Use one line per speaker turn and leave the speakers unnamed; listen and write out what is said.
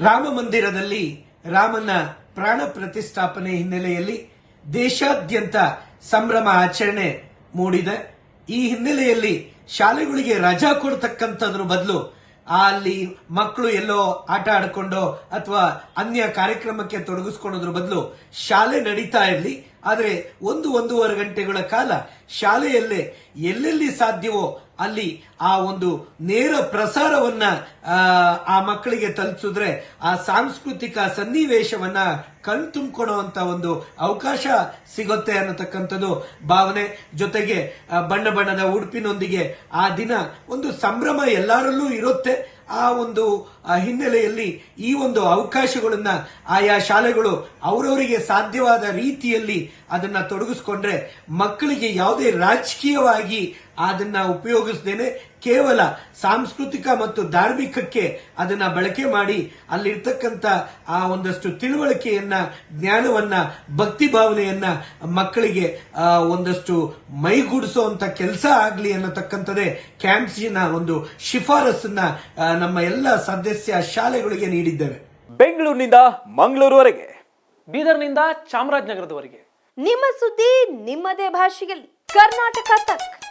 ರಾಮ ಮಂದಿರದಲ್ಲಿ ರಾಮನ ಪ್ರಾಣ ಪ್ರತಿಷ್ಠಾಪನೆ ಹಿನ್ನೆಲೆಯಲ್ಲಿ ದೇಶಾದ್ಯಂತ ಸಂಭ್ರಮ ಆಚರಣೆ ಮೂಡಿದೆ. ಈ ಹಿನ್ನೆಲೆಯಲ್ಲಿ ಶಾಲೆಗಳಿಗೆ ರಜಾ ಕೊಡ್ತಕ್ಕಂಥದ್ರ ಬದಲು ಅಲ್ಲಿ ಮಕ್ಕಳು ಎಲ್ಲೋ ಆಟ ಆಡಿಕೊಂಡೋ ಅಥವಾ ಅನ್ಯ ಕಾರ್ಯಕ್ರಮಕ್ಕೆ ತೊಡಗಿಸ್ಕೊಳ್ಳೋದ್ರ ಬದಲು ಶಾಲೆ ನಡೀತಾ ಇರಲಿ. ಆದರೆ ಒಂದು ಒಂದೂವರೆ ಗಂಟೆಗಳ ಕಾಲ ಶಾಲೆಯಲ್ಲೇ ಎಲ್ಲೆಲ್ಲಿ ಸಾಧ್ಯವೋ ಅಲ್ಲಿ ಆ ಒಂದು ನೇರ ಪ್ರಸಾರವನ್ನ ಆ, ಮಕ್ಕಳಿಗೆ ತಲುಪಿಸಿದ್ರೆ ಆ ಸಾಂಸ್ಕೃತಿಕ ಸನ್ನಿವೇಶವನ್ನ ಕಣ್ತುಂಬಿಕೊಳ್ಳುವಂತ ಒಂದು ಅವಕಾಶ ಸಿಗುತ್ತೆ ಅನ್ನತಕ್ಕಂಥದ್ದು ಭಾವನೆ. ಜೊತೆಗೆ ಬಣ್ಣ ಬಣ್ಣದ ಉಡುಪಿನೊಂದಿಗೆ ಆ ದಿನ ಒಂದು ಸಂಭ್ರಮ ಎಲ್ಲರಲ್ಲೂ ಇರುತ್ತೆ. ಆ ಒಂದು ಹಿನ್ನೆಲೆಯಲ್ಲಿ ಈ ಒಂದು ಅವಕಾಶಗಳನ್ನ ಆಯಾ ಶಾಲೆಗಳು ಅವರವರಿಗೆ ಸಾಧ್ಯವಾದ ರೀತಿಯಲ್ಲಿ ಅದನ್ನ ತೊಡಗಿಸ್ಕೊಂಡ್ರೆ ಮಕ್ಕಳಿಗೆ ಯಾವುದೇ ರಾಜಕೀಯವಾಗಿ ಅದನ್ನ ಉಪಯೋಗಿಸದೇನೆ ಕೇವಲ ಸಾಂಸ್ಕೃತಿಕ ಮತ್ತು ಧಾರ್ಮಿಕಕ್ಕೆ ಅದನ್ನ ಬಳಕೆ ಮಾಡಿ ಅಲ್ಲಿರ್ತಕ್ಕಂಥ ಆ ಒಂದಷ್ಟು ತಿಳುವಳಿಕೆಯನ್ನ ಜ್ಞಾನವನ್ನ ಭಕ್ತಿ ಭಾವನೆಯನ್ನ ಮಕ್ಕಳಿಗೆ ಒಂದಷ್ಟು ಮೈಗೂಡಿಸುವಂತ ಕೆಲಸ ಆಗ್ಲಿ ಅನ್ನತಕ್ಕಂಥದ್ದೇ ಕ್ಯಾಂಪ್ಸಿನ ಒಂದು ಶಿಫಾರಸನ್ನ ನಮ್ಮ ಎಲ್ಲ ಸದಸ್ಯ ಶಾಲೆಗಳಿಗೆ ನೀಡಿದ್ದೇವೆ.
ಬೆಂಗಳೂರಿನಿಂದ ಮಂಗಳೂರುವರೆಗೆ.
ಬೀದರ್ನಿಂದ ಚಾಮರಾಜನಗರದವರೆಗೆ.
ನಿಮ್ಮ ಸುದ್ದಿ ನಿಮ್ಮದೇ ಭಾಷೆಯಲ್ಲಿ. ಕರ್ನಾಟಕ ತಕ್.